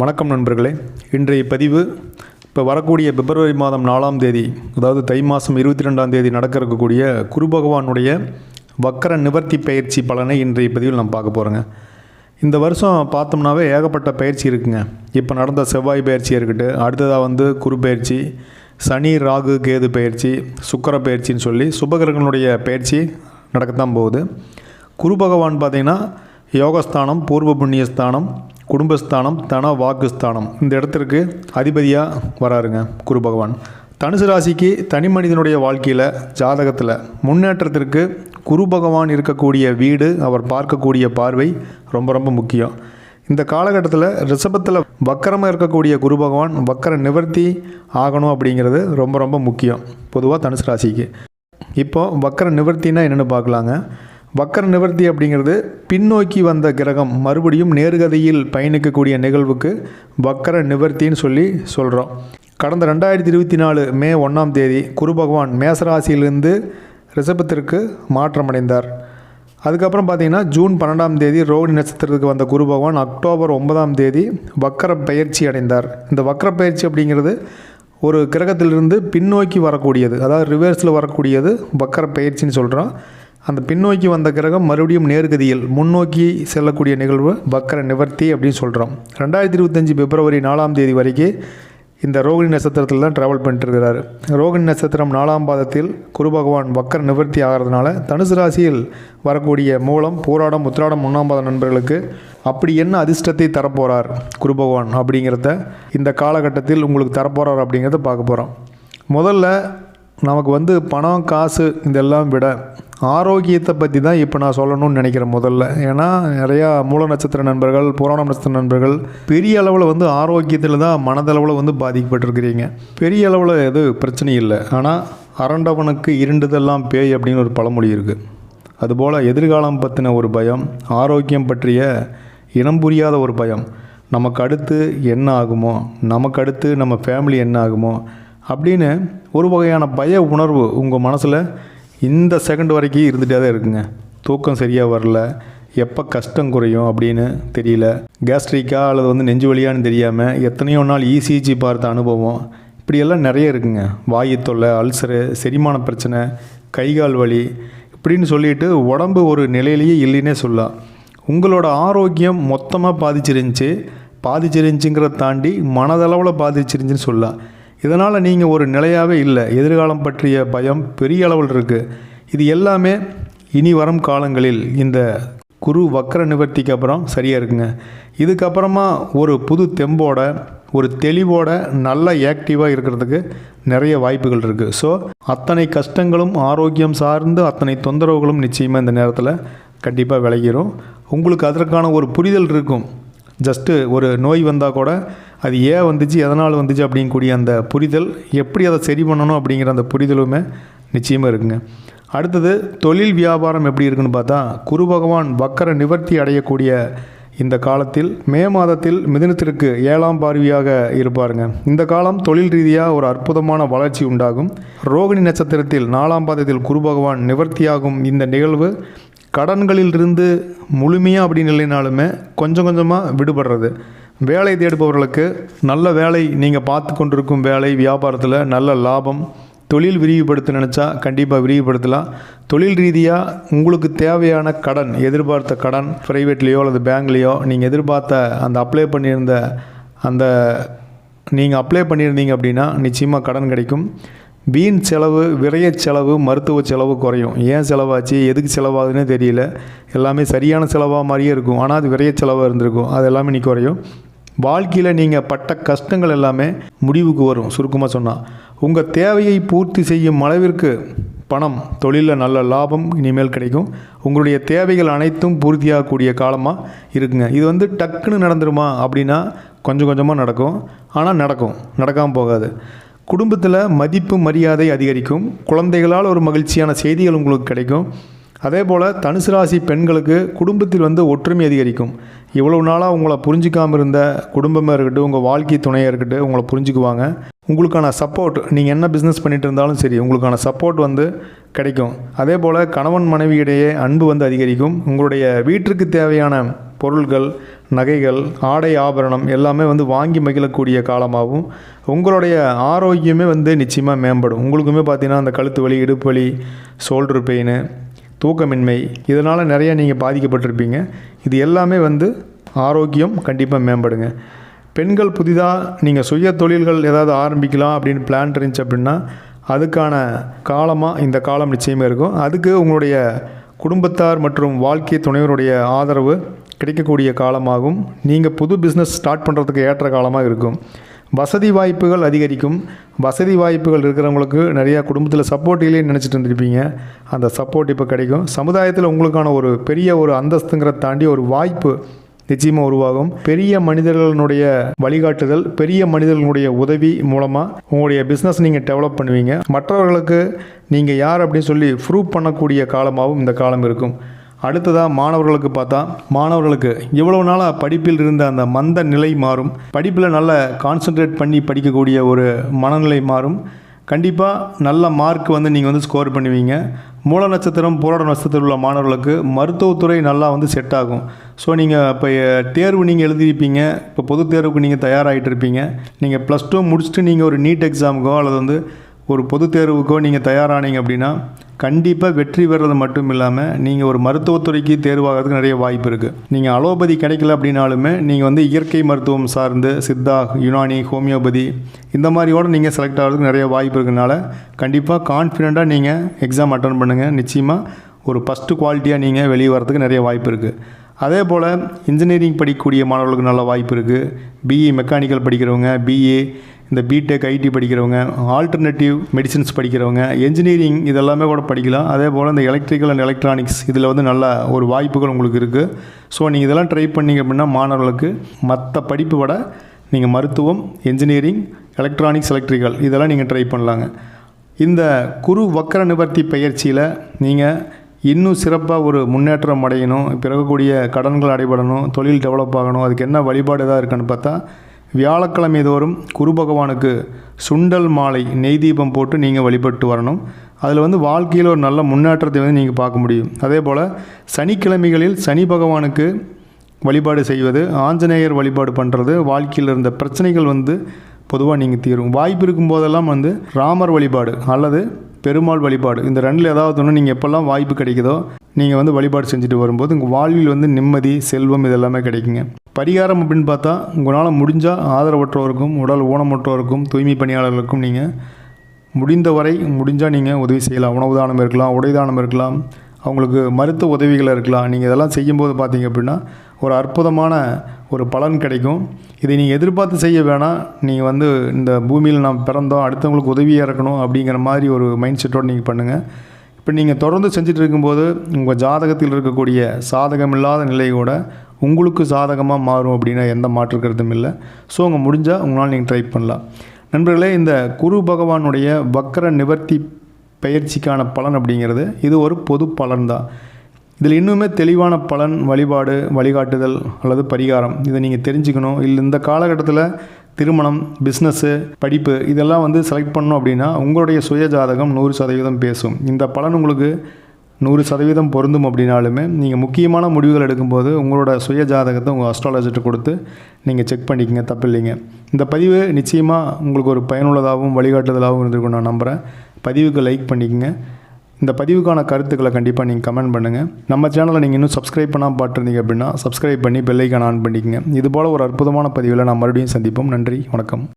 வணக்கம் நண்பர்களே. இன்றைய பதிவு இப்போ வரக்கூடிய பிப்ரவரி மாதம் நாலாம் தேதி அதாவது தை மாதம் இருபத்தி ரெண்டாம் தேதி நடக்க இருக்கக்கூடிய குரு பகவானுடைய வக்கர நிவர்த்தி பயிற்சி பலனை இன்றைய பதிவில் நம்ம பார்க்க போகிறோங்க இந்த வருஷம் பார்த்தோம்னாவே ஏகப்பட்ட பயிற்சி இருக்குங்க. இப்போ நடந்த செவ்வாய் பயிற்சி இருக்கட்டும் அடுத்ததாக வந்து குரு பயிற்சி சனி ராகு கேது பயிற்சி சுக்கர பயிற்சின்னு சொல்லி சுபகிரகங்களுடைய பயிற்சி நடக்கத்தான் போகுது. குரு பகவான் பார்த்திங்கன்னா யோகஸ்தானம் பூர்வ புண்ணியஸ்தானம் குடும்பஸ்தானம் தன வாக்குஸ்தானம். இந்த இடத்திற்கு அதிபதியாக வராருங்க குரு பகவான். தனுசு ராசிக்கு தனி மனிதனுடைய வாழ்க்கையில் ஜாதகத்தில் முன்னேற்றத்திற்கு குரு பகவான் இருக்கக்கூடிய வீடு அவர் பார்க்கக்கூடிய பார்வை ரொம்ப ரொம்ப முக்கியம். இந்த காலகட்டத்தில் ரிஷபத்தில் வக்கரமாக இருக்கக்கூடிய குரு பகவான் வக்கர நிவர்த்தி ஆகணும் அப்படிங்கிறது ரொம்ப ரொம்ப முக்கியம் பொதுவாக தனுசு ராசிக்கு. இப்போ வக்கர நிவர்த்தினா என்னென்னு பார்க்கலாங்க. வக்கர நிவர்த்தி அப்படிங்கிறது பின்னோக்கி வந்த கிரகம். மறுபடியும் நேர்கதையில் பயணிக்கக்கூடிய நிகழ்வுக்கு வக்கர நிவர்த்தின்னு சொல்லி சொல்கிறோம் கடந்த ரெண்டாயிரத்தி இருபத்தி நாலு மே ஒன்றாம் தேதி குரு பகவான் மேசராசியிலிருந்து ரிஷபத்திற்கு மாற்றமடைந்தார். அதுக்கப்புறம் பார்த்திங்கன்னா ஜூன் பன்னெண்டாம் தேதி ரோஹிணி நட்சத்திரத்துக்கு வந்த குரு பகவான் அக்டோபர் ஒன்பதாம் தேதி வக்கர பயிற்சி அடைந்தார். இந்த வக்கர பயிற்சி அப்படிங்கிறது ஒரு கிரகத்திலிருந்து பின்னோக்கி வரக்கூடியது அதாவது ரிவர்ஸில் வரக்கூடியது வக்கர பயிற்சின்னு சொல்கிறோம் அந்த பின்னோக்கி வந்த கிரகம் மறுபடியும் நேர்கதியில் முன்னோக்கி செல்லக்கூடிய நிகழ்வு வக்கர நிவர்த்தி அப்படின்னு சொல்கிறோம் ரெண்டாயிரத்தி இருபத்தஞ்சி பிப்ரவரி நாலாம் தேதி வரைக்கும் இந்த ரோகிணி நட்சத்திரத்தில் தான் ட்ராவல் பண்ணிட்டுருக்கிறார். ரோகிணி நட்சத்திரம் நாலாம் பாதத்தில் குரு பகவான் வக்கர நிவர்த்தி ஆகிறதுனால தனுசு ராசியில் வரக்கூடிய மூலம் போராடம் உத்திராடம் ஒன்றாம் பாத நண்பர்களுக்கு அப்படி என்ன அதிர்ஷ்டத்தை தரப்போகிறார் குரு பகவான் அப்படிங்கிறத இந்த காலகட்டத்தில் உங்களுக்கு தரப்போகிறார் அப்படிங்கிறத பார்க்க போகிறோம் முதல்ல நமக்கு வந்து பணம் காசு இதெல்லாம் விட ஆரோக்கியத்தை பற்றி தான் இப்போ நான் சொல்லணும்னு நினைக்கிறேன் முதல்ல. ஏன்னா நிறையா மூல நட்சத்திர நண்பர்கள் புராண நட்சத்திர நண்பர்கள் பெரிய அளவில் வந்து ஆரோக்கியத்தில் தான் மனதளவில் வந்து பாதிக்கப்பட்டிருக்கிறீங்க. பெரிய அளவில் எது பிரச்சனை இல்லை. ஆனால் அரண்டவனுக்கு இருண்டதெல்லாம் பேய் அப்படின்னு ஒரு பழமொழி இருக்குது அதுபோல் எதிர்காலம் பற்றின ஒரு பயம் ஆரோக்கியம் பற்றிய இனம் புரியாத ஒரு பயம். நமக்கு அடுத்து என்ன ஆகுமோ நமக்கு அடுத்து நம்ம ஃபேமிலி என்ன ஆகுமோ அப்படின்னு ஒரு வகையான பய உணர்வு உங்கள் மனசில் இந்த செகண்ட் வரைக்கும் இருந்துகிட்டே தான் இருக்குங்க. தூக்கம் சரியாக வரல. எப்போ கஷ்டம் குறையும் அப்படின்னு தெரியல. கேஸ்ட்ரிக்கா அல்லது வந்து நெஞ்சு வழியான்னு தெரியாமல் எத்தனையோ நாள் இசிஜி பார்த்த அனுபவம். இப்படியெல்லாம் நிறைய இருக்குங்க. வாயு தொல்லை அல்சரு செரிமான பிரச்சனை கைகால் வலி இப்படின்னு சொல்லிட்டு உடம்பு ஒரு நிலையிலேயே இல்லைன்னே சொல்லலாம். உங்களோட ஆரோக்கியம் மொத்தமாக பாதிச்சிருந்துச்சு. பாதிச்சிருந்துச்சுங்கிறத தாண்டி மனதளவில் பாதிச்சிருந்துச்சின்னு சொல்லலாம். இதனால் நீங்கள் ஒரு நிலையாகவே இல்லை. எதிர்காலம் பற்றிய பயம் பெரிய அளவில் இருக்குது இது எல்லாமே இனி வரும் காலங்களில் இந்த குரு வக்கர நிவர்த்திக்கு அப்புறம் சரியாக இருக்குங்க. இதுக்கப்புறமா ஒரு புது தெம்போட ஒரு தெளிவோட நல்ல ஆக்டிவாக இருக்கிறதுக்கு நிறைய வாய்ப்புகள் இருக்குது ஸோ அத்தனை கஷ்டங்களும் ஆரோக்கியம் சார்ந்து அத்தனை தொந்தரவுகளும் நிச்சயமாக இந்த நேரத்தில் கண்டிப்பாக விளைகிறோம் உங்களுக்கு அதற்கான ஒரு புரிதல் இருக்கும். ஜஸ்ட்டு ஒரு நோய் வந்தால் கூட அது ஏன் வந்துச்சு எதனால் வந்துச்சு அப்படிங்கக்கூடிய அந்த புரிதல் எப்படி அதை சரி பண்ணணும் அப்படிங்கிற அந்த புரிதலுமே நிச்சயமாக இருக்குங்க. அடுத்தது தொழில் வியாபாரம் எப்படி இருக்குன்னு பார்த்தா குரு பகவான் வக்கர நிவர்த்தி அடையக்கூடிய இந்த காலத்தில் மே மாதத்தில் மிதினத்திற்கு ஏழாம் பார்வையாக இருப்பாருங்க. இந்த காலம் தொழில் ரீதியாக ஒரு அற்புதமான வளர்ச்சி உண்டாகும். ரோகிணி நட்சத்திரத்தில் நாலாம் பாதத்தில் குரு பகவான் நிவர்த்தியாகும் இந்த நிகழ்வு கடன்களிலிருந்து முழுமையாக அப்படின்னு இல்லைனாலுமே கொஞ்சம் கொஞ்சமாக விடுபடுறது. வேலை தேடுபவர்களுக்கு நல்ல வேலை நீங்கள் பார்த்து கொண்டிருக்கும் வேலை வியாபாரத்தில் நல்ல லாபம். தொழில் விரிவுபடுத்த நினச்சா கண்டிப்பாக விரிவுபடுத்தலாம். தொழில் ரீதியாக உங்களுக்கு தேவையான கடன் எதிர்பார்த்த கடன் ப்ரைவேட்லேயோ அல்லது பேங்க்லேயோ நீங்கள் எதிர்பார்த்த அந்த அப்ளை பண்ணியிருந்த அந்த நீங்கள் அப்ளை பண்ணியிருந்தீங்க அப்படின்னா நிச்சயமாக கடன் கிடைக்கும். வீண் செலவு விரைய செலவு மருத்துவ செலவு குறையும். ஏன் செலவாச்சு எதுக்கு செலவாகுதுன்னே தெரியல. எல்லாமே சரியான செலவாக மாதிரியே இருக்கும். ஆனால் அது விரைய செலவாக இருந்திருக்கும். அது எல்லாமே நீ குறையும். வாழ்க்கையில் நீங்கள் பட்ட கஷ்டங்கள் எல்லாமே முடிவுக்கு வரும் சுருக்கமாக சொன்னால் உங்கள் தேவையை பூர்த்தி செய்யும் அளவிற்கு பணம் தொழிலில் நல்ல லாபம் இனிமேல் கிடைக்கும். உங்களுடைய தேவைகள் அனைத்தும் பூர்த்தியாகக்கூடிய காலமாக இருக்குங்க. இது வந்து டக்குன்னு நடந்துருமா அப்படின்னா கொஞ்சம் கொஞ்சமாக நடக்கும். ஆனால் நடக்கும் நடக்காமல் போகாது. குடும்பத்தில் மதிப்பு மரியாதை அதிகரிக்கும். குழந்தைகளால் ஒரு மகிழ்ச்சியான செய்திகள் உங்களுக்கு கிடைக்கும். அதே போல் தனுசு ராசி பெண்களுக்கு குடும்பத்தில் வந்து ஒற்றுமை அதிகரிக்கும். இவ்வளவு நாளாக உங்களை புரிஞ்சிக்காமல் இருந்த குடும்பமாக இருக்கட்டும் உங்கள் வாழ்க்கை துணையாக இருக்கட்டும் உங்களை புரிஞ்சுக்குவாங்க. உங்களுக்கான சப்போர்ட் நீங்கள் என்ன பிஸ்னஸ் பண்ணிட்டு இருந்தாலும் சரி உங்களுக்கான சப்போர்ட் வந்து கிடைக்கும். அதே போல் கணவன் மனைவியிடையே அன்பு வந்து அதிகரிக்கும். உங்களுடைய வீட்டிற்கு தேவையான பொருள்கள் நகைகள் ஆடை ஆபரணம் எல்லாமே வந்து வாங்கி மகிழக்கூடிய காலமாகவும் உங்களுடைய ஆரோக்கியமே வந்து நிச்சயமாக மேம்படும். உங்களுக்குமே பார்த்தீங்கன்னா அந்த கழுத்து வலி இடுப்பு வலி ஷோல்டர் பெயின் தூக்கமின்மை. இதனால் நிறைய நீங்கள் பாதிக்கப்பட்டிருப்பீங்க. இது எல்லாமே வந்து ஆரோக்கியம் கண்டிப்பாக மேம்படுங்க. பெண்கள் புதிதாக நீங்கள் சுய தொழில்கள் ஏதாவது ஆரம்பிக்கலாம் அப்படின்னு பிளான் இருந்துச்சு அப்படின்னா அதுக்கான காலமாக இந்த காலம் நிச்சயமாக இருக்கும். அதுக்கு உங்களுடைய குடும்பத்தார் மற்றும் வாழ்க்கை துணைவருடைய ஆதரவு கிடைக்கக்கூடிய காலமாகும். நீங்கள் புது பிஸ்னஸ் ஸ்டார்ட் பண்ணுறதுக்கு ஏற்ற காலமாக இருக்கும். வசதி வாய்ப்புகள் அதிகரிக்கும். வசதி வாய்ப்புகள் இருக்கிறவங்களுக்கு நிறையா குடும்பத்தில் சப்போர்ட் இல்லைன்னு நினச்சிட்டு இருந்திருப்பீங்க. அந்த சப்போர்ட் இப்போ கிடைக்கும். சமுதாயத்தில் உங்களுக்கான ஒரு பெரிய ஒரு அந்தஸ்துங்கிறத தாண்டி ஒரு வாய்ப்பு நிச்சயமாக உருவாகும். பெரிய மனிதர்களுடைய வழிகாட்டுதல் பெரிய மனிதர்களுடைய உதவி மூலமாக உங்களுடைய பிஸ்னஸ் நீங்கள் டெவலப் பண்ணுவீங்க. மற்றவர்களுக்கு நீங்கள் யார் அப்படின்னு சொல்லி ப்ரூவ் பண்ணக்கூடிய காலமாகவும் இந்த காலம் இருக்கும். அடுத்ததாக மாணவர்களுக்கு பார்த்தா மாணவர்களுக்கு இவ்வளவு நாளாக படிப்பில் இருந்த அந்த மந்த நிலை மாறும். படிப்பில் நல்ல கான்சென்ட்ரேட் பண்ணி படிக்கக்கூடிய ஒரு மனநிலை மாறும். கண்டிப்பாக நல்ல மார்க் வந்து நீங்கள் வந்து ஸ்கோர் பண்ணுவீங்க. மூல நட்சத்திரம் போராட நட்சத்திரம் உள்ள மாணவர்களுக்கு மருத்துவத்துறை நல்லா வந்து செட் ஆகும். ஸோ நீங்கள் இப்போ தேர்வு நீங்கள் எழுதியிருப்பீங்க. இப்போ பொதுத் தேர்வுக்கு நீங்கள் தயாராகிட்டு இருப்பீங்க. நீங்கள் ப்ளஸ் டூ முடிச்சுட்டு நீங்கள் ஒரு நீட் எக்ஸாமுக்கோ அல்லது வந்து ஒரு பொது தேர்வுக்கோ நீங்கள் தயாரானீங்க அப்படின்னா கண்டிப்பாக வெற்றி பெறது மட்டும் இல்லாமல் நீங்கள் ஒரு மருத்துவத்துறைக்கு தேர்வாகிறதுக்கு நிறைய வாய்ப்பு இருக்குது நீங்கள் அலோபதி கிடைக்கல அப்படின்னாலுமே நீங்கள் வந்து இயற்கை மருத்துவம் சார்ந்து சித்தா யுனானி ஹோமியோபதி இந்த மாதிரியோடு நீங்கள் செலக்ட் ஆகிறதுக்கு நிறைய வாய்ப்பு இருக்கனால கண்டிப்பாக கான்ஃபிடெண்ட்டாக நீங்கள் எக்ஸாம் அட்டன் பண்ணுங்கள் நிச்சயமாக ஒரு ஃபஸ்ட்டு குவாலிட்டியாக நீங்கள் வெளியே வரதுக்கு நிறைய வாய்ப்பு இருக்குது அதே போல் இன்ஜினியரிங் படிக்கக்கூடிய மாணவர்களுக்கு நல்ல வாய்ப்பு இருக்குது பிஇ மெக்கானிக்கல் படிக்கிறவங்க பிஏ இந்த பிடெக் ஐடி படிக்கிறவங்க ஆல்டர்னேட்டிவ் மெடிசின்ஸ் படிக்கிறவங்க என்ஜினியரிங் இதெல்லாமே கூட படிக்கலாம். அதே போல் இந்த எலக்ட்ரிக்கல் அண்ட் எலக்ட்ரானிக்ஸ் இதில் வந்து நல்ல ஒரு வாய்ப்புகள் உங்களுக்கு இருக்குது ஸோ நீங்கள் இதெல்லாம் ட்ரை பண்ணீங்க அப்படின்னா மாணவர்களுக்கு மற்ற படிப்பு விட நீங்கள் மருத்துவம் என்ஜினியரிங் எலக்ட்ரானிக்ஸ் எலக்ட்ரிக்கல் இதெல்லாம் நீங்கள் ட்ரை பண்ணலாங்க. இந்த குரு வக்கர நிவர்த்தி பயிற்சியில் நீங்கள் இன்னும் சிறப்பாக ஒரு முன்னேற்றம் அடையணும் பிறகக்கூடிய கடன்கள் அடைபடணும் தொழில் டெவலப் ஆகணும் அதுக்கு என்ன வழிபாடு எதாவது இருக்குன்னு பார்த்தா வியாழக்கிழமை தோறும் குரு பகவானுக்கு சுண்டல் மாலை நெய் தீபம் போட்டு நீங்கள் வழிபட்டு வரணும். அதில் வந்து வாழ்க்கையில் ஒரு நல்ல முன்னேற்றத்தை வந்து நீங்கள் பார்க்க முடியும். அதே போல் சனிக்கிழமைகளில் சனி பகவானுக்கு வழிபாடு செய்வது ஆஞ்சநேயர் வழிபாடு பண்ணுறது வாழ்க்கையில் இருந்த பிரச்சனைகள் வந்து பொதுவாக நீங்கள் தீரும். வாய்ப்பு இருக்கும் போதெல்லாம் வந்து ராமர் வழிபாடு அல்லது பெருமாள் வழிபாடு. இந்த ரெண்டில் ஏதாவது ஒன்று நீங்கள் எப்போல்லாம் வாய்ப்பு கிடைக்குதோ நீங்கள் வந்து வழிபாடு செஞ்சுட்டு வரும்போது உங்கள் வாழ்வில் வந்து நிம்மதி செல்வம் இதெல்லாமே கிடைக்குங்க. பரிகாரம் அப்படின்னு பார்த்தா உங்களால் முடிஞ்சால் ஆதரவற்றோருக்கும் உடல் ஊனமுற்றோருக்கும் தூய்மை பணியாளர்களுக்கும் நீங்கள் முடிந்தவரை முடிஞ்சால் நீங்கள் உதவி செய்யலாம். உணவு தானம் இருக்கலாம் உடை தானம் இருக்கலாம் அவங்களுக்கு மருத்துவ உதவிகள் இருக்கலாம். நீங்கள் இதெல்லாம் செய்யும்போது பார்த்தீங்க அப்படின்னா ஒரு அற்புதமான ஒரு பலன் கிடைக்கும். இதை நீங்கள் எதிர்பார்த்து செய்ய வேணாம். நீங்கள் வந்து இந்த பூமியில் நாம் பிறந்தோம் அடுத்தவங்களுக்கு உதவியாக இருக்கணும் அப்படிங்கிற மாதிரி ஒரு மைண்ட் செட்டோடு நீங்கள் பண்ணுங்கள் இப்போ நீங்கள் தொடர்ந்து செஞ்சுட்டு இருக்கும்போது உங்கள் ஜாதகத்தில் இருக்கக்கூடிய சாதகம் இல்லாத நிலை கூட உங்களுக்கு சாதகமாக மாறும் அப்படின்னா எந்த மாற்று கருத்தும் இல்லை. ஸோ உங்கள் முடிஞ்சால் உங்களால் நீங்கள் ட்ரை பண்ணலாம். நண்பர்களே இந்த குரு பகவானுடைய வக்கர நிவர்த்தி பயிற்சிக்கான பலன் அப்படிங்கிறது இது ஒரு பொது பலன் தான். இதில் இன்னுமே தெளிவான பலன் வழிபாடு வழிகாட்டுதல் அல்லது பரிகாரம். இதை நீங்கள் தெரிஞ்சுக்கணும். இல்லை இந்த காலகட்டத்தில் திருமணம் பிஸ்னஸ்ஸு படிப்பு இதெல்லாம் வந்து செலக்ட் பண்ணோம் அப்படின்னா உங்களுடைய சுய ஜாதகம் நூறு சதவீதம் பேசும். இந்த பலன் உங்களுக்கு நூறு சதவீதம் பொருந்தும் அப்படின்னாலுமே நீங்கள் முக்கியமான முடிவுகள் எடுக்கும்போது உங்களோட சுய ஜாதகத்தை உங்கள் அஸ்ட்ராலஜிட்ட கொடுத்து நீங்கள் செக் பண்ணிக்கங்க. தப்பு இல்லைங்க. இந்த பதிவு நிச்சயமாக உங்களுக்கு ஒரு பயனுள்ளதாகவும் வழிகாட்டுதலாகவும் இருந்திருக்கும் நான் நம்புகிறேன் பதிவுக்கு லைக் பண்ணிக்கங்க. இந்த பதிவுக்கான கருத்துக்களை கண்டிப்பாக நீங்கள் கமெண்ட் பண்ணுங்கள் நம்ம சேனலை நீங்கள் இன்னும் சப்ஸ்கிரைப் பண்ணால் பார்த்துருந்தீங்க அப்படின்னா சப்ஸ்கிரைப் பண்ணி பெல்லைக்கான ஆன் பண்ணிக்கங்க. இது போல் ஒரு அற்புதமான பதிவில் நான் மறுபடியும் சந்திப்போம். நன்றி வணக்கம்.